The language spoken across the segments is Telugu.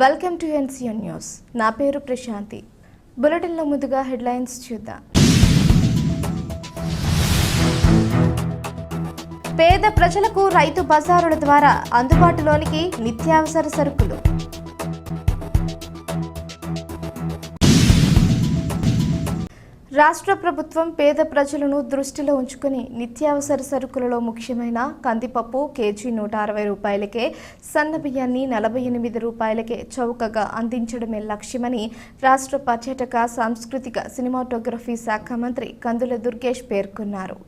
Welcome to NCN news. నా పేరు ప్రశాంతి. బులెటిన్లో ముందుగా హెడ్లైన్స్ చూద్దాం. పేద ప్రజలకు రైతు బజారుల ద్వారా అందుబాటులోనికి నిత్యావసర సరుకులు. రాష్ట్ర ప్రభుత్వం పేద ప్రజలను దృష్టిలో ఉంచుకుని నిత్యావసర సరుకులలో ముఖ్యమైన కందిపప్పు కేజీ నూట అరవై రూపాయలకే సన్న బియ్యాన్ని నలభై ఎనిమిది రూపాయలకే చౌకగా అందించడమే లక్ష్యమని రాష్ట్ర పర్యాటక సాంస్కృతిక సినిమాటోగ్రఫీ శాఖ మంత్రి కందుల దుర్గేష్ పేర్కొన్నారు.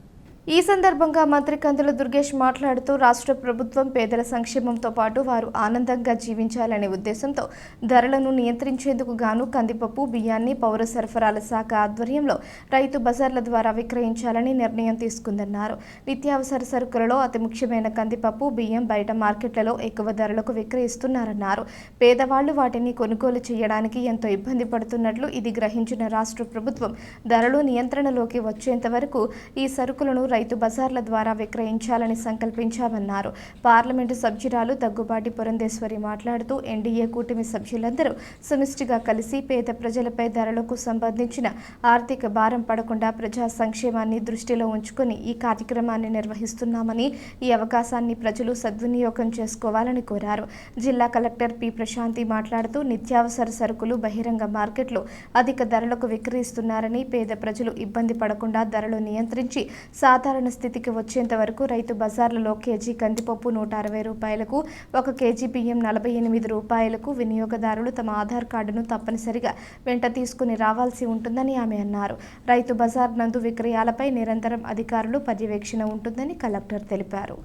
ఈ సందర్భంగా మంత్రి కందుల దుర్గేష్ మాట్లాడుతూ రాష్ట్ర ప్రభుత్వం పేదల సంక్షేమంతో పాటు వారు ఆనందంగా జీవించాలనే ఉద్దేశంతో ధరలను నియంత్రించేందుకు గాను కందిపప్పు బియ్యాన్ని పౌర సరఫరాల శాఖ ఆధ్వర్యంలో రైతు బజార్ల ద్వారా విక్రయించాలని నిర్ణయం తీసుకుందన్నారు. నిత్యావసర సరుకులలో అతి ముఖ్యమైన కందిపప్పు బియ్యం బయట మార్కెట్లలో ఎక్కువ ధరలకు విక్రయిస్తున్నారన్నారు. పేదవాళ్ళు వాటిని కొనుగోలు చేయడానికి ఎంతో ఇబ్బంది పడుతున్నట్లు ఇది గ్రహించిన రాష్ట్ర ప్రభుత్వం. ధరలు నియంత్రణలోకి వచ్చేంత వరకు ఈ సరుకులను రైతు బజార్ల ద్వారా విక్రయించాలని సంకల్పించామన్నారు. పార్లమెంటు సభ్యురాలు దగ్గుబాటి పురంధేశ్వరి మాట్లాడుతూ ఎన్డీఏ కూటమి సభ్యులందరూ సమిష్టిగా కలిసి పేద ప్రజలపై ధరలకు సంబంధించిన ఆర్థిక భారం పడకుండా ప్రజా సంక్షేమాన్ని దృష్టిలో ఉంచుకొని ఈ కార్యక్రమాన్ని నిర్వహిస్తున్నామని ఈ అవకాశాన్ని ప్రజలు సద్వినియోగం చేసుకోవాలని కోరారు. జిల్లా కలెక్టర్ పి. ప్రశాంతి మాట్లాడుతూ నిత్యావసర సరుకులు బహిరంగ మార్కెట్లో అధిక ధరలకు విక్రయిస్తున్నారని పేద ప్రజలు ఇబ్బంది పడకుండా ధరలు నియంత్రించి సాధారణ స్థితికి వచ్చేంత వరకు రైతు బజార్లలో కేజీ కందిపప్పు నూట అరవై రూపాయలకు ఒక కేజీ బియ్యం నలభై ఎనిమిది రూపాయలకు వినియోగదారులు తమ ఆధార్ కార్డును తప్పనిసరిగా వెంట తీసుకుని రావాల్సి ఉంటుందని ఆమె అన్నారు. రైతు బజార్ నందు విక్రయాలపై నిరంతరం అధికారులు పర్యవేక్షణ ఉంటుందని కలెక్టర్ తెలిపారు.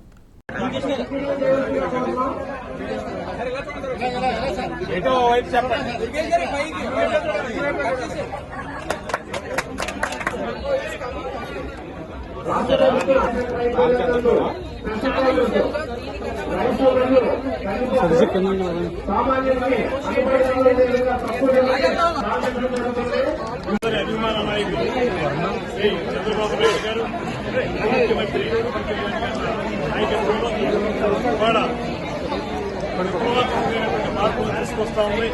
చెప్పండి. అభిమాన నాయకులు శ్రీ చంద్రబాబు నాయుడు గారు ముఖ్యమంత్రి నాయకత్వంలో తీసుకొస్తా ఉంది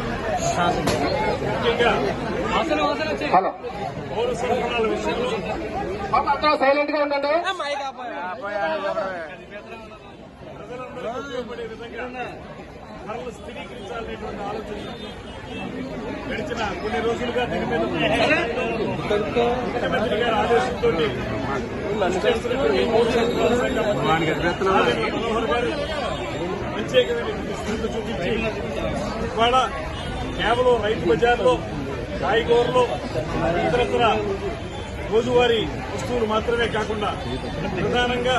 ముఖ్యంగా హలో. పౌర సరఫరాల విషయంలో అందరూ సైలెంట్గా ఉండండి ప్రజలందరికీ ఉపయోగపడే విధంగా ధరలు స్థిరీకరించాలనేటువంటి ఆలోచన గడిచిన కొన్ని రోజులుగా దీని మీద ముఖ్యమంత్రి గారి ఆదేశంతో మనోహర్ గారు ప్రత్యేకమైనటువంటి శ్రద్ధ చూపించి ఇవాళ కేవలం రైతు బజార్లో కాయగూరలు ఇతరత్ర రోజువారీ వస్తువులు మాత్రమే కాకుండా ప్రధానంగా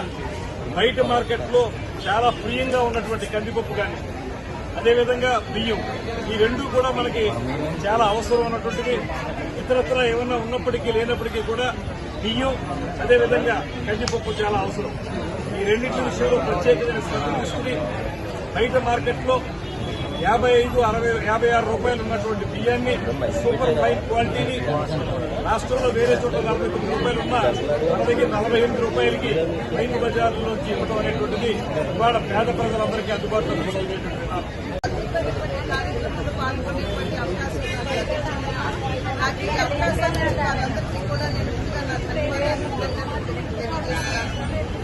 బయట మార్కెట్లో చాలా ప్రియంగా ఉన్నటువంటి కందిపప్పు కానీ అదేవిధంగా బియ్యం. ఈ రెండు కూడా మనకి చాలా అవసరం ఉన్నటువంటిది ఇతరత్ర ఏమన్నా ఉన్నప్పటికీ లేనప్పటికీ కూడా బియ్యం అదేవిధంగా కందిపప్పు చాలా అవసరం. ఈ రెండింటి విషయంలో ప్రత్యేకమైన శ్రద్ధ తీసుకుని బయట మార్కెట్లో యాభై ఐదు అరవై యాభై ఆరు రూపాయలు ఉన్నటువంటి బియ్యాన్ని సూపర్ ఫైన్ క్వాలిటీని రాష్ట్రంలో వేరే చోట నలభై తొమ్మిది రూపాయలు ఉన్నా మన దగ్గర నలభై ఎనిమిది రూపాయలకి రైతు బజార్లోంచి ఇవ్వడం అనేటువంటిది ఇవాళ పేద ప్రజలందరికీ అందుబాటులో వస్తున్నటువంటి పాల్గొనేటువంటి అవకాశం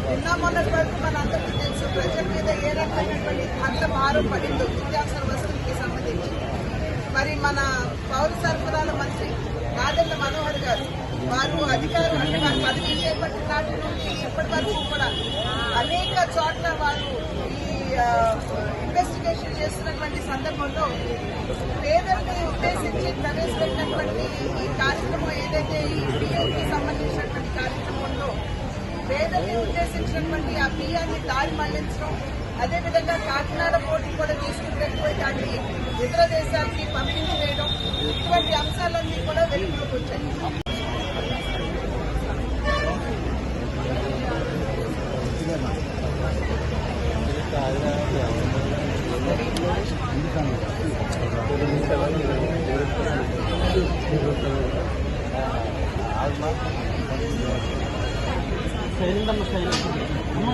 నిన్న మొన్నటి వరకు మనందరికీ తెలుసు ప్రజల మీద ఏ రకమైనటువంటి అంత భారం పడిందో నిత్యావసర వస్తువులకి సంబంధించి. మరి మన పౌర సరఫరాల మంత్రి రాజన్న మనోహర్ గారు వారు అధికారులు అంటే వారు పదవి చేపట్టి నాటి నుండి ఇప్పటి వరకు కూడా అనేక చోట్ల వారు ఈ ఇన్వెస్టిగేషన్ చేస్తున్నటువంటి సందర్భంలో పేదల్ని ఉద్దేశించి ప్రవేశపెట్టినటువంటి ఈ కార్యక్రమం ఏదైతే ఈ పేదల్ని ఉద్దేశించినటువంటి ఆ బియ్యాన్ని దారి మళ్ళించడం అదేవిధంగా కాకినాడ పోటీ కూడా తీసుకుని దాన్ని ఇతర దేశాలకి పంపిణీ చేయడం ఇటువంటి అంశాలన్నీ కూడా వెలుగులోకి వచ్చాయి. సైలెంట్ అమ్మ సైలెంట్ అమ్మ